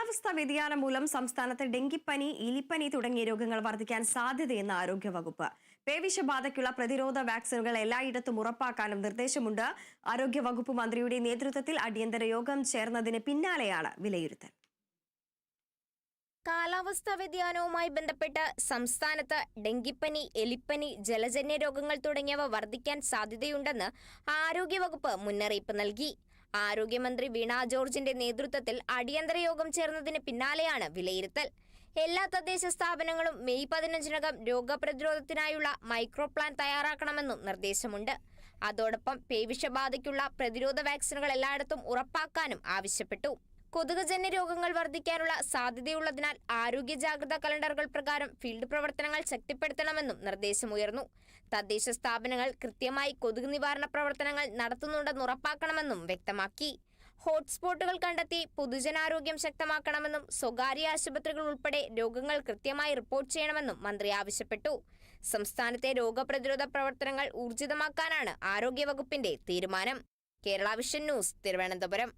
കാലാവസ്ഥാ വ്യതിയാനം മൂലം സംസ്ഥാനത്ത് ഡെങ്കിപ്പനി എലിപ്പനി തുടങ്ങിയ രോഗങ്ങൾ വർദ്ധിക്കാൻ സാധ്യതയെന്ന് ആരോഗ്യവകുപ്പ്. പേവിഷബാധയ്ക്കുള്ള പ്രതിരോധ വാക്സിനുകൾ എല്ലായിടത്തും ഉറപ്പാക്കാനും നിർദ്ദേശമുണ്ട്. ആരോഗ്യവകുപ്പ് മന്ത്രിയുടെ നേതൃത്വത്തിൽ അടിയന്തര യോഗം ചേർന്നതിന് പിന്നാലെയാണ് വിലയിരുത്തൽ. കാലാവസ്ഥാ വ്യതിയാനവുമായി ബന്ധപ്പെട്ട് സംസ്ഥാനത്ത് ഡെങ്കിപ്പനി എലിപ്പനി ജലജന്യ രോഗങ്ങൾ തുടങ്ങിയവ വർദ്ധിക്കാൻ സാധ്യതയുണ്ടെന്ന് ആരോഗ്യവകുപ്പ് മുന്നറിയിപ്പ് നൽകി. ആരോഗ്യമന്ത്രി വീണ ജോർജിന്റെ നേതൃത്വത്തിൽ അടിയന്തര യോഗം ചേർന്നതിന് പിന്നാലെയാണ് വിലയിരുത്തൽ. എല്ലാ തദ്ദേശ സ്ഥാപനങ്ങളും മെയ് പതിനഞ്ചിനകം രോഗപ്രതിരോധത്തിനായുള്ള മൈക്രോ പ്ലാൻ തയ്യാറാക്കണമെന്നും നിർദ്ദേശമുണ്ട്. അതോടൊപ്പം പേവിഷബാധയ്ക്കുള്ള പ്രതിരോധ വാക്സിനുകൾ എല്ലായിടത്തും ഉറപ്പാക്കാനും ആവശ്യപ്പെട്ടു. കൊതുകുജന്യ രോഗങ്ങൾ വർദ്ധിക്കാനുള്ള സാധ്യതയുള്ളതിനാൽ ആരോഗ്യ ജാഗ്രതാ കലണ്ടറുകൾ പ്രകാരം ഫീൽഡ് പ്രവർത്തനങ്ങൾ ശക്തിപ്പെടുത്തണമെന്നും നിർദ്ദേശമുയർന്നു തദ്ദേശ സ്ഥാപനങ്ങൾ കൃത്യമായി കൊതുക് നിവാരണ പ്രവർത്തനങ്ങൾ നടത്തുന്നുണ്ടെന്ന് ഉറപ്പാക്കണമെന്നും വ്യക്തമാക്കി. ഹോട്ട്സ്പോട്ടുകൾ കണ്ടെത്തി പൊതുജനാരോഗ്യം ശക്തമാക്കണമെന്നും സ്വകാര്യ ആശുപത്രികൾ ഉൾപ്പെടെ രോഗങ്ങൾ കൃത്യമായി റിപ്പോർട്ട് ചെയ്യണമെന്നും മന്ത്രി ആവശ്യപ്പെട്ടു. സംസ്ഥാനത്തെ രോഗപ്രതിരോധ പ്രവർത്തനങ്ങൾ ഊർജിതമാക്കാനാണ് ആരോഗ്യവകുപ്പിന്റെ തീരുമാനം. Kerala vision news Thiruvananthapuram.